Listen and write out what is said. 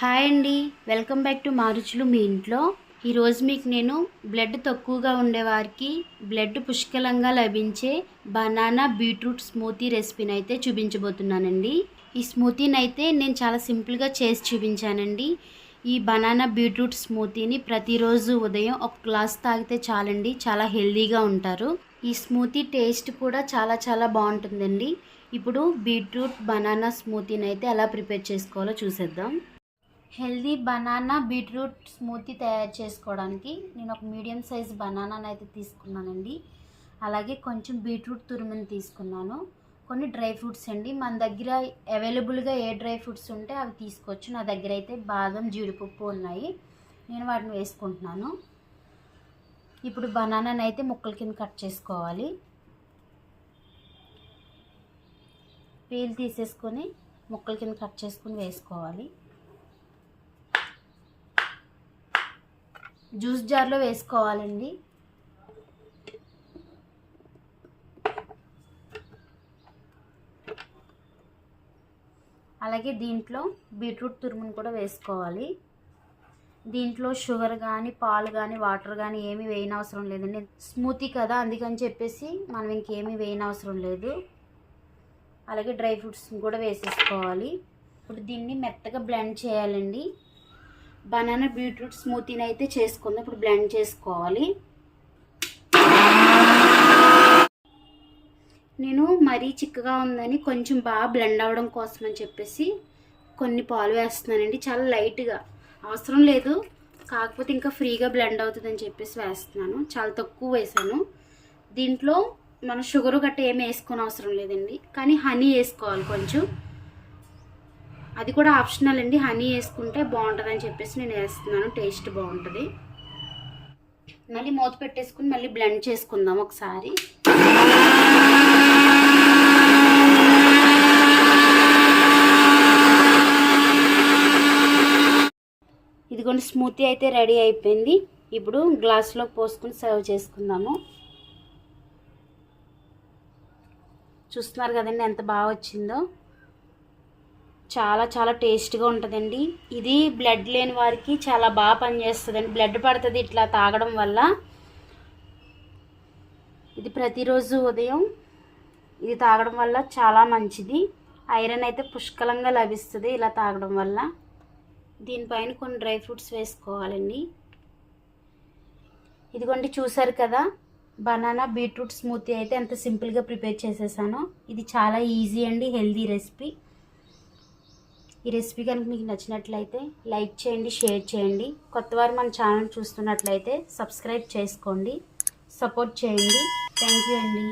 Hi అండి. Welcome back to మారుచులు మీ ఇంట్లో. ఈరోజు మీకు నేను బ్లడ్ తక్కువగా ఉండేవారికి బ్లడ్ పుష్కలంగా లభించే బనానా బీట్రూట్ స్మూతీ రెసిపీని అయితే చూపించబోతున్నానండి. ఈ స్మూతీని అయితే నేను చాలా సింపుల్గా చేసి చూపించానండి. ఈ బనానా బీట్రూట్ స్మూతీని ప్రతిరోజు ఉదయం ఒక గ్లాస్ తాగితే చాలండి చాలా హెల్దీగా ఉంటారు. ఈ స్మూతీ టేస్ట్ కూడా చాలా చాలా బాగుంటుందండి. ఇప్పుడు బీట్రూట్ బనానా స్మూతీని అయితే ఎలా ప్రిపేర్ చేసుకోవాలో చూసేద్దాం. హెల్దీ బనానా బీట్రూట్ స్మూతీ తయారు చేసుకోవడానికి నేను ఒక మీడియం సైజ్ బనానాని అయితే తీసుకున్నానండి. అలాగే కొంచెం బీట్రూట్ తురుముని తీసుకున్నాను. కొన్ని డ్రై ఫ్రూట్స్ అండి. మన దగ్గర అవైలబుల్గా ఏ డ్రై ఫ్రూట్స్ ఉంటే అవి తీసుకోవచ్చు. నా దగ్గర అయితే బాదం జీడిపప్పు ఉన్నాయి. నేను వాటిని వేసుకుంటున్నాను. ఇప్పుడు బనానాని అయితే ముక్కల కింద కట్ చేసుకోవాలి. పీల్ తీసేసుకొని ముక్కల కింద కట్ చేసుకొని వేసుకోవాలి. జ్యూస్ జార్లో వేసుకోవాలండి. అలాగే దీంట్లో బీట్రూట్ తురుమును కూడా వేసుకోవాలి. దీంట్లో షుగర్ కానీ పాలు కానీ వాటర్ కానీ ఏమీ వేయనవసరం లేదండి. స్మూతీ కదా అందుకని చెప్పేసి మనం ఇంకేమీ వేయని అవసరం లేదు. అలాగే డ్రై ఫ్రూట్స్ కూడా వేసేసుకోవాలి. ఇప్పుడు దీన్ని మెత్తగా బ్లెండ్ చేయాలండి. బనానా బీట్రూట్ స్మూతీని అయితే చేసుకుందాం. ఇప్పుడు బ్లెండ్ చేసుకోవాలి. నేను మరీ చిక్కగా ఉందని కొంచెం బాగా బ్లెండ్ అవ్వడం కోసం అని చెప్పేసి కొన్ని పాలు వేస్తున్నానండి. చాలా లైట్గా. అవసరం లేదు. కాకపోతే ఇంకా ఫ్రీగా బ్లెండ్ అవుతుందని చెప్పేసి వేస్తున్నాను. చాలా తక్కువ వేసాను. దీంట్లో మన షుగర్ గట్ట ఏమి వేసుకొని అవసరం లేదండి. కానీ హనీ వేసుకోవాలి కొంచెం. అది కూడా ఆప్షనల్ అండి. హనీ వేసుకుంటే బాగుంటుంది అని చెప్పేసి నేను వేస్తున్నాను. టేస్ట్ బాగుంటుంది. మళ్ళీ మూత పెట్టేసుకుని మళ్ళీ బ్లెండ్ చేసుకుందాం ఒకసారి. ఇదిగోండి స్మూతీ అయితే రెడీ అయిపోయింది. ఇప్పుడు గ్లాస్లో పోసుకుని సర్వ్ చేసుకుందాము. చూస్తున్నారు కదండి ఎంత బాగా వచ్చిందో. చాలా చాలా టేస్ట్గా ఉంటుందండి. ఇది బ్లడ్ లేని వారికి చాలా బాగా పనిచేస్తుందండి. బ్లడ్ పడుతుంది ఇట్లా తాగడం వల్ల. ఇది ప్రతిరోజు ఉదయం ఇది తాగడం వల్ల చాలా మంచిది. ఐరన్ అయితే పుష్కలంగా లభిస్తుంది ఇలా తాగడం వల్ల. దీనిపైన కొన్ని డ్రై ఫ్రూట్స్ వేసుకోవాలండి. ఇదిగోండి చూసారు కదా బనానా బీట్రూట్ స్మూతీ అయితే ఎంత సింపుల్గా ప్రిపేర్ చేసేసాను. ఇది చాలా ఈజీ అండి హెల్దీ రెసిపీ. ఈ రెసిపీ కనుక మీకు నచ్చినట్లయితే లైక్ చేయండి షేర్ చేయండి. కొత్తవారు మన ఛానల్ చూస్తున్నట్లయితే సబ్స్క్రైబ్ చేసుకోండి సపోర్ట్ చేయండి. థ్యాంక్ యూ అండి.